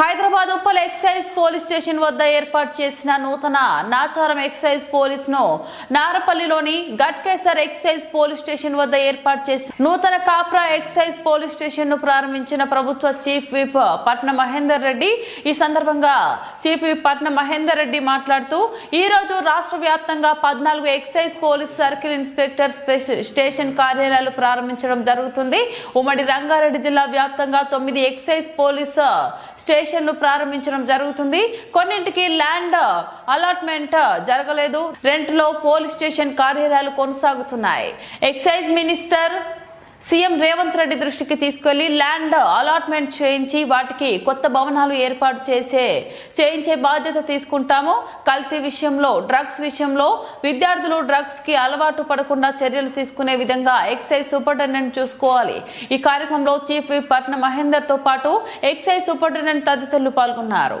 Hyderabad Uppal excise police station వద్ద ఏర్పాటు చేసిన నూతన నాచారం ఎక్సైజ్ పోలీస్ను నారపల్లిలోని గట్కేసర్ ఎక్సైజ్ పోలీస్ స్టేషన్ వద్ద ఏర్పాటు చేసిన నూతన కాప్రా ఎక్సైజ్ పోలీస్ స్టేషన్ను ప్రారంభించిన ప్రభుత్వ చీఫ్ విప్ పట్న మహేందర్ రెడ్డి. ఈ సందర్భంగా చీఫ్ విప్ పట్న మహేందర్ రెడ్డి మాట్లాడుతూ ఈ రోజు రాష్ట్ర వ్యాప్తంగా పద్నాలుగు excise police circle inspector station కార్యాలయాలు ప్రారంభించడం జరుగుతుంది. ఉమ్మడి రంగారెడ్డి జిల్లా వ్యాప్తంగా తొమ్మిది ఎక్సైజ్ పోలీస్ స్టేషన్లు ప్రారంభించడం జరుగుతుంది. కొన్నింటికి ల్యాండ్ అలాట్మెంట్ జరగలేదు. రెంట్లో పోలీస్ స్టేషన్ కార్యాలయాలు కొనసాగుతున్నాయి. Excise minister CM Revanth Reddy దృష్టికి తీసుకెళ్ళి ల్యాండ్ అలాట్మెంట్ చేయించి వాటికి కొత్త భవనాలు ఏర్పాటు చేసే చేయించే బాధ్యత తీసుకుంటాము. కల్తీ విషయంలో డ్రగ్స్ విషయంలో విద్యార్థులు డ్రగ్స్కి అలవాటు పడకుండా చర్యలు తీసుకునే విధంగా ఎక్సైజ్ సూపరింటెండెంట్ చూసుకోవాలి. ఈ కార్యక్రమంలో చీఫ్ విప్ పట్న మహేందర్తో పాటు ఎక్సైజ్ సూపరింటెండెంట్ తదితరులు పాల్గొన్నారు.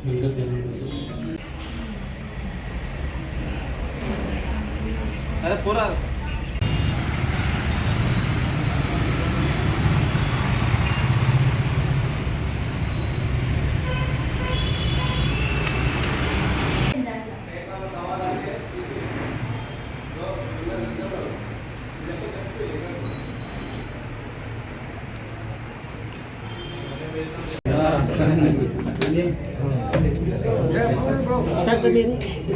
పట్టు చూడండి ఒకసారి ఒక్క నిమిషం ఒక్క నిమిషం ఒక్క నిమిషం వెళ్ళండి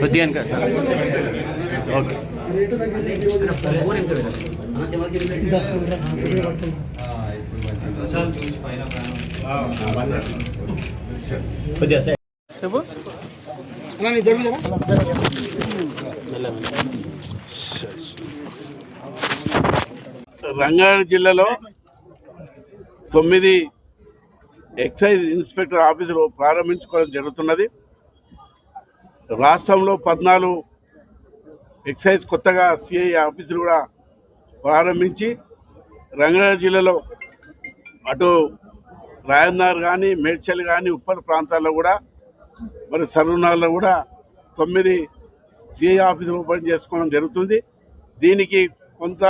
కొద్దిగా వెనక సార్ ఓకే కొద్దిగా సార్ చెప్పు రంగారెడ్డి జిల్లాలో తొమ్మిది ఎక్సైజ్ ఇన్స్పెక్టర్ ఆఫీసులు ప్రారంభించుకోవడం జరుగుతున్నది. రాష్ట్రంలో పద్నాలుగు ఎక్సైజ్ కొత్తగా సిఐ ఆఫీసులు కూడా ప్రారంభించి రంగారెడ్డి జిల్లాలో అటు రాయన్నారు కానీ మేడ్చల్ కానీ ఉప్పల్ ప్రాంతాల్లో కూడా మరి సర్వనాల్లో కూడా తొమ్మిది సిఐ ఆఫీసులు ఓపెన్ చేసుకోవడం జరుగుతుంది. దీనికి కొంత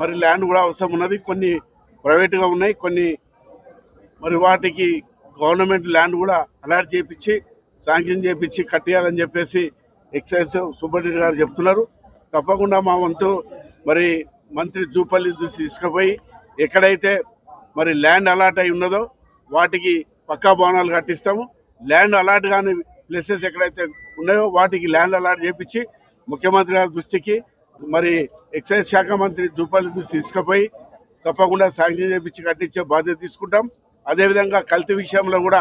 మరి ల్యాండ్ కూడా అవసరం ఉన్నది. కొన్ని ప్రైవేట్గా ఉన్నాయి కొన్ని మరి వాటికి గవర్నమెంట్ ల్యాండ్ కూడా అలాట్ చేయించి శాంక్షన్ చేయించి కట్టేయాలని చెప్పేసి ఎక్సైజ్ సుబ్బారెడ్డి గారు చెప్తున్నారు. తప్పకుండా మా వంతు మరి మంత్రి జూపల్లి చూసి తీసుకుపోయి ఎక్కడైతే మరి ల్యాండ్ అలాట్ అయి ఉన్నదో వాటికి పక్కా భవనాలు కట్టిస్తాము. ల్యాండ్ అలాట్ కాని ప్లేసెస్ ఎక్కడైతే ఉన్నాయో వాటికి ల్యాండ్ అలాట్ చేపించి ముఖ్యమంత్రి గారి దృష్టికి మరి ఎక్సైజ్ శాఖ మంత్రి జూపల్లి దృష్టి తీసుకుపోయి తప్పకుండా శాంక్షన్ చేపించి కట్టించే బాధ్యత తీసుకుంటాం. అదేవిధంగా కల్తీ విషయంలో కూడా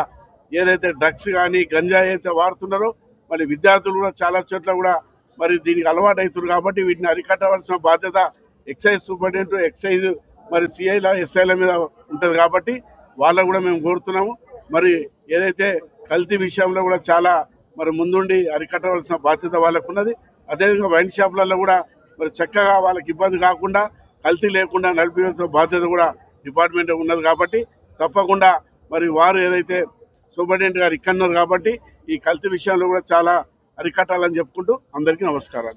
ఏదైతే డ్రగ్స్ కానీ గంజా అయితే వాడుతున్నారో మరి విద్యార్థులు కూడా చాలా చోట్ల కూడా మరి దీనికి అలవాటు అవుతున్నారు కాబట్టి వీటిని అరికట్టవలసిన బాధ్యత ఎక్సైజ్ సూపరింటెండెంట్ ఎక్సైజ్ మరి సిఐల ఎస్ఐల మీద ఉంటుంది కాబట్టి వాళ్ళకు కూడా మేము కోరుతున్నాము. మరి ఏదైతే కల్తీ విషయంలో కూడా చాలా మరి ముందుండి అరికట్టవలసిన బాధ్యత వాళ్ళకు ఉన్నది అదేవిధంగా వైన్ షాపులలో కూడా మరి చక్కగా వాళ్ళకి ఇబ్బంది కాకుండా కల్తీ లేకుండా నడిపించాల్సిన బాధ్యత కూడా డిపార్ట్మెంట్ ఉన్నది కాబట్టి తప్పకుండా మరి వారు ఏదైతే సూపరింటెండెంట్ గారు ఇక్కడన్నారు కాబట్టి ఈ కల్తీ విషయంలో కూడా చాలా అరికట్టాలని చెప్పుకుంటూ అందరికీ నమస్కారం